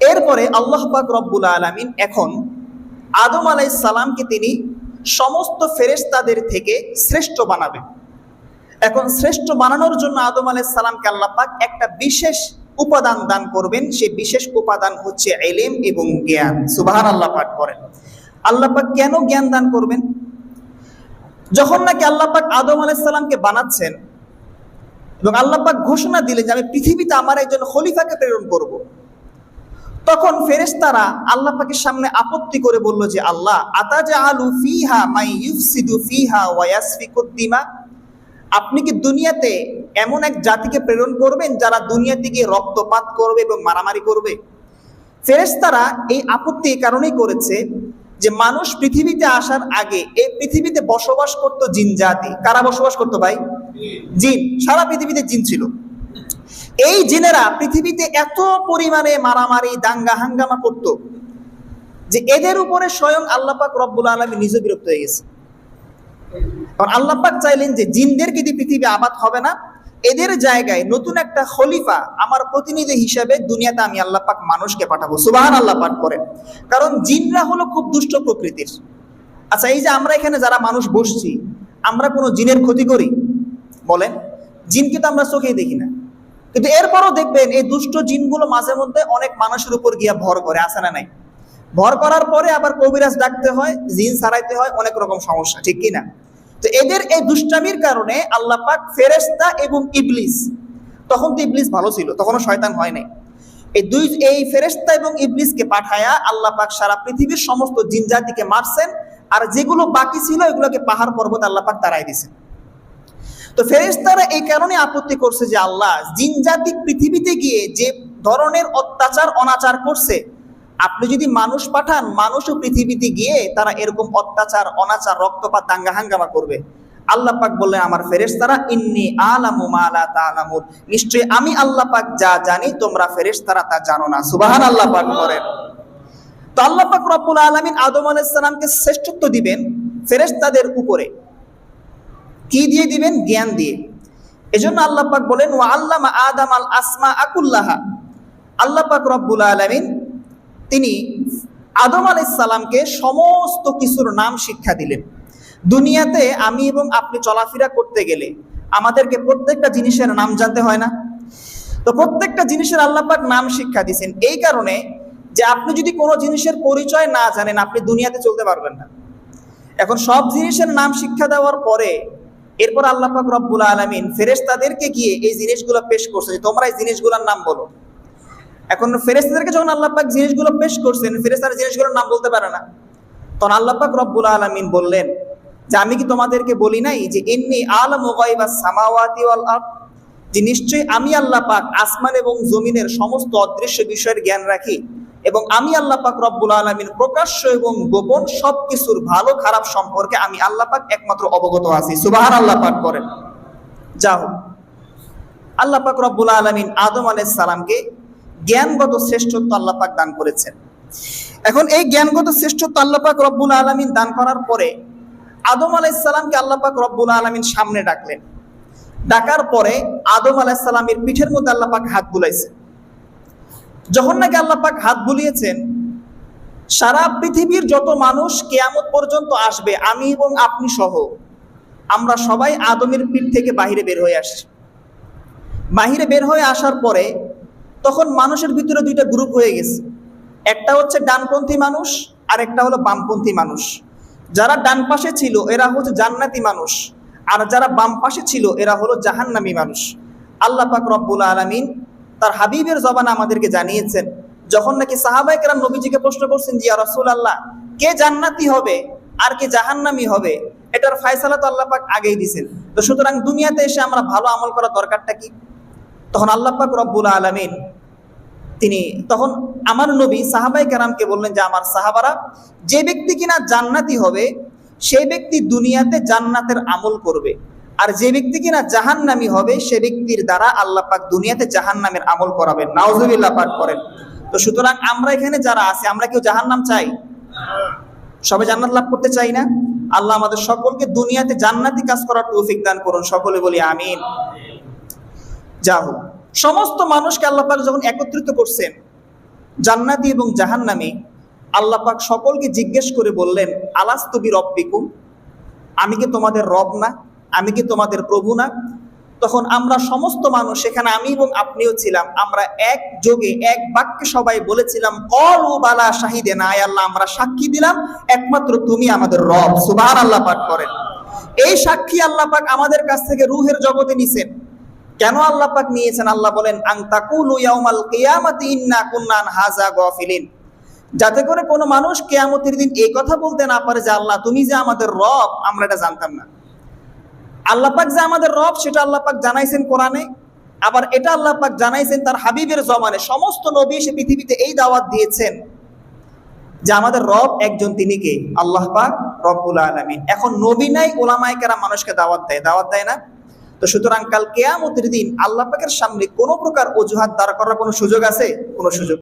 এরপরে আল্লাহ পাক রব্বুল আলামিন এখন আদম আলাই সালামকে তিনি সমস্ত ফেরেশতাদের থেকে শ্রেষ্ঠ বানাবেন। এখন শ্রেষ্ঠ বানানোর জন্য আদম আলাই সালামকে আল্লাহ পাক একটা বিশেষ উপাদান দান করবেন। সে বিশেষ উপাদান হচ্ছে এলেম এবং জ্ঞান। সুবাহান আল্লাহ পাক করেন আল্লাহ পাক কেন জ্ঞান দান করবেন? যখন নাকি আল্লাহ পাক আদম আলাই সালামকে বানাচ্ছেন এবং আল্লাহ পাক ঘোষণা দিলেন যে আমি পৃথিবীতে আমার একজন খলিফাকে প্রেরণ করব। তখন ফেরেশতারা আল্লাহ পাকের সামনে আপত্তি করে বলল যে, আল্লাহ আতাজা আলু ফিহা মাই ইউফসিদু ফিহা ওয়াসফিকুদ্দিমা আপনি কি দুনিয়াতে এমন এক জাতিকে প্রেরণ করবেন যারা দুনিয়াতে গিয়ে রক্তপাত করবে এবং মারামারি করবে? ফেরেশতারা এই আপত্তি এই কারণেই করেছে যে, মানুষ পৃথিবীতে আসার আগে এই পৃথিবীতে বসবাস করত জিন জাতি। কারা বসবাস করতো ভাই? জিন। সারা পৃথিবীতে জিন ছিল। এই জিনেরা পৃথিবীতে এত পরিমাণে মারামারি, দাঙ্গা, হাঙ্গামা করত যে এদের উপরে স্বয়ং আল্লাপাক রব্বুল আলমী নিজে বিরক্ত হয়ে গেছে। কারণ আল্লাপাক চাইলেন যে জিনদেরকে দিয়ে পৃথিবী আবাদ হবে না। এদের জায়গায় নতুন একটা খলিফা আমার প্রতিনিধি হিসাবে দুনিয়াতে আমি আল্লাহ পাক মানুষকে পাঠাবো। সুবাহান আল্লাহ পাক করেন। কারণ জিনরা হলো খুব দুষ্ট প্রকৃতির। আচ্ছা এই যে আমরা এখানে যারা মানুষ বসছি, আমরা কোনো জিনের ক্ষতি করি? বলেন, জিনকে তো আমরা চোখেই দেখি না। কিন্তু এরপরও দেখবেন এই দুষ্ট জিনগুলো মাঝে মধ্যে অনেক মানুষের উপর গিয়া ভর করে আসে না নাই? ভর করার পরে আবার কবিরাজ ডাকতে হয়, জিন সারাইতে হয়, অনেক রকম সমস্যা, ঠিক কি না তো এদের এই দুষ্টামির কারণে আল্লাহ পাক ফেরেস্তা এবং ইবলিস, তখন তো ইবলিস ভালো ছিল, তখনও শয়তান হয় নাই। এই দুই, এই ফেরেস্তা এবং ইবলিসকে পাঠায়া আল্লাহ পাক সারা পৃথিবীর সমস্ত জিন জাতিকে মারছেন, আর যেগুলো বাকি ছিল এগুলোকে পাহাড় পর্বত আল্লাহ পাক তারাই দিছেন তো ফেরেস্তারা এই কারণে আপত্তি করছে যে আল্লাহ জিনজাতি পৃথিবীতে গিয়ে যে ধরনের অত্যাচার, অনাচার করছে, আপনি যদি মানুষ পাঠান, মানুষও পৃথিবীতে গিয়ে তারা এরকম অত্যাচার, অনাচার, রক্তপাত, দাঙ্গা হাঙ্গামা করবে। আল্লাহ পাক বললেন, আমার ফেরেশতারা, ইন্নি আলামু মালা তালামুন। নিশ্চয়ই আমি আল্লাহ পাক যা জানি, তোমরা ফেরেশতারা তা জানো না। সুবাহান আল্লাহ পাক করেন তো আল্লাহ পাক রব্বুল আলামিন আদম আলাইহিস সালামকে শ্রেষ্ঠত্ব দিবেন ফেরেশতাদের উপরে। কি দিয়ে দিবেন? জ্ঞান দিয়ে। এজন্য আল্লাহ পাক বলেন, ওয়া আল্লামা আদম আল আসমা আকুল্লাহা। আল্লাহ পাক রব্বুল আলামিন, তিনি আদম আলাইসাল্লামকে সমস্ত কিছুর নাম শিক্ষা দিলেন। দুনিয়াতে আমি এবং আপনি চলাফেরা করতে গেলে আমাদেরকে প্রত্যেকটা জিনিসের নাম জানতে হয় না। তো প্রত্যেকটা জিনিসের আল্লাপাক নাম শিক্ষা দিয়েছেন। এই কারণে যে আপনি যদি কোনো জিনিসের পরিচয় না জানেন, আপনি দুনিয়াতে চলতে পারবেন না। এখন সব জিনিসের নাম শিক্ষা দেওয়ার পরে এরপর আল্লাপাক রব্বুল আলমিন ফেরেশতাদেরকে গিয়ে এই জিনিসগুলো পেশ করছে। যে তোমরা এই জিনিসগুলোর নাম বলো। এখন ফেরেস্তাদেরকে যখন আল্লাহ পাক জিনিসগুলো পেশ করছেন ফেরেস্তারা জিনিসগুলোর নাম বলতে পারে না। তখন আল্লাহ পাক রব্বুল আলমিন বললেন, যে আমি কি তোমাদেরকে বলি নাই যে এমনি আলম বা সামাওয়াতি যে নিশ্চয়ই আমি আল্লাহ পাক আসমান এবং জমিনের সমস্ত অদৃশ্য বিষয়ের জ্ঞান রাখি। এবং আমি আল্লাহ পাক রব্বুল আলমিন প্রকাশ্য এবং গোপন সব কিছুর ভালো খারাপ সম্পর্কে আমি আল্লাহ পাক একমাত্র অবগত আছি। সুবাহান আল্লাহ পাক করেন। যা হোক আল্লাহ পাক রব্বুল আলমিন আদম আলাইহিস সালামকে জ্ঞানগত শ্রেষ্ঠত্ব আল্লাহ পাক দান করেছেন। এখন এই জ্ঞানগত শ্রেষ্ঠত্ব আল্লাহ পাক রব্বুল আলমিন দান করার পরে আদম আলাইসাল্লামকে আল্লাহ পাক রব্বুল আলমিন সামনে ডাকলেন। ডাকার পরে আদম আলাইসাল্লামের পিঠের মধ্যে আল্লাহ পাক হাত বুলাইছেন যখন নাকি আল্লাহ পাক হাত বুলিয়েছেন, সারা পৃথিবীর যত মানুষ কেয়ামত পর্যন্ত আসবে, আমি এবং আপনি সহ, আমরা সবাই আদমের পিঠ থেকে বাহিরে বের হয়ে আসছি। বাহিরে বের হয়ে আসার পরে, তখন মানুষের ভিতরে দুইটা গ্রুপ হয়ে গেছে। একটা হচ্ছে ডানপন্থী মানুষ আর একটা হলো বামপন্থী মানুষ। যারা ডান পাশে ছিল, এরা হচ্ছে জান্নাতি মানুষ। আর যারা বাম পাশে ছিল, এরা হলো জাহান্নামী মানুষ। আল্লাহ পাক রব্বুল আলমিন তার হাবিবের জবান আমাদেরকে জানিয়েছেন, যখন নাকি সাহাবাই কেরাম নবীজিকে প্রশ্ন করছেন জিয়া রসুল আল্লাহ কে জান্নাতি হবে আর কে জাহান্নামি হবে? এটার ফায়সালা তো আল্লাহ পাক আগেই দিছেন তো সুতরাং দুনিয়াতে এসে আমরা ভালো আমল করার দরকারটা কি? তখন আল্লাহ পাক রব্বুল আলমিন, তিনি তখন আমার নবী সাহাবাই কারামকে বললেন যে, আমার সাহাবারা যে ব্যক্তি কিনা জান্নাতি হবে, সেই ব্যক্তি দুনিয়াতে জান্নাতের আমল করবে। আর যে ব্যক্তি কিনা জাহান্নামি হবে, সে ব্যক্তির দ্বারা আল্লাহ পাক দুনিয়াতে জাহান্নামের আমল করাবেন। নাউজুবিল্লাহ করেন। তো সুতরাং আমরা এখানে যারা আছি, আমরা কেউ জাহান্নাম চাই? সবাই জান্নাত লাভ করতে চাই না? আল্লাহ আমাদের সকলকে দুনিয়াতে জান্নাতি কাজ করার তৌফিক দান করুন। সকলে বলি আমিন। যা হোক, সমস্ত মানুষকে আল্লাহ পাক যখন একত্রিত করছেন, জান্নাতি এবং জাহান্নামী, আল্লাহ পাক সকলকে জিজ্ঞেস করে বললেন আলাস্তবি রব্বিকুম আমি কি তোমাদের রব না? আমি কি তোমাদের প্রভু না? তখন আমরা সমস্ত মানুষ সেখানে আমি এবং আপনিও ছিলাম। আমরা এক যোগে, এক বাক্যে সবাই বলেছিলাম, কল ও বালা শাহিদে না আল্লাহ, আমরা সাক্ষী দিলাম। একমাত্র তুমি আমাদের রব। সুবাহ আল্লাহ পাক করেন। এই সাক্ষী আল্লাহ পাক আমাদের কাছ থেকে রুহের জগতে নিছেন। কেন আল্লাহ পাক নিয়েছেন? আল্লাহ বলেন আং তাকুলু ইয়াউমাল কিয়ামাতি ইন্না কুন্না হাযা গাফিলিন। যাতে করে কোনো মানুষ কেয়ামতের দিন এই কথা বলতে না পারে যে, আল্লাহ, তুমি যে আমাদের রব, আমরা এটা জানতাম না। আল্লাহ পাক যে আমাদের রব, সেটা আল্লাহ পাক জানাইছেন কোরআনে, আবার এটা আল্লাহ পাক জানাইছেন তার হাবিবের জমানে। সমস্ত নবী এসে পৃথিবীতে এই দাওয়াত দিয়েছেন যে আমাদের রব একজন তিনি কে? আল্লাহ পাক রব্বুল আলামিন। এখন নবী নাই ওলামায়ে কেরাম মানুষকে দাওয়াত দেয়। দাওয়াত দেয় না? তো সুতরাং কাল কেয়ামতের দিন আল্লাহ পাকের সামনে কোনো প্রকার অজুহাত দাঁড় করার কোনো সুযোগ আছে? কোনো সুযোগ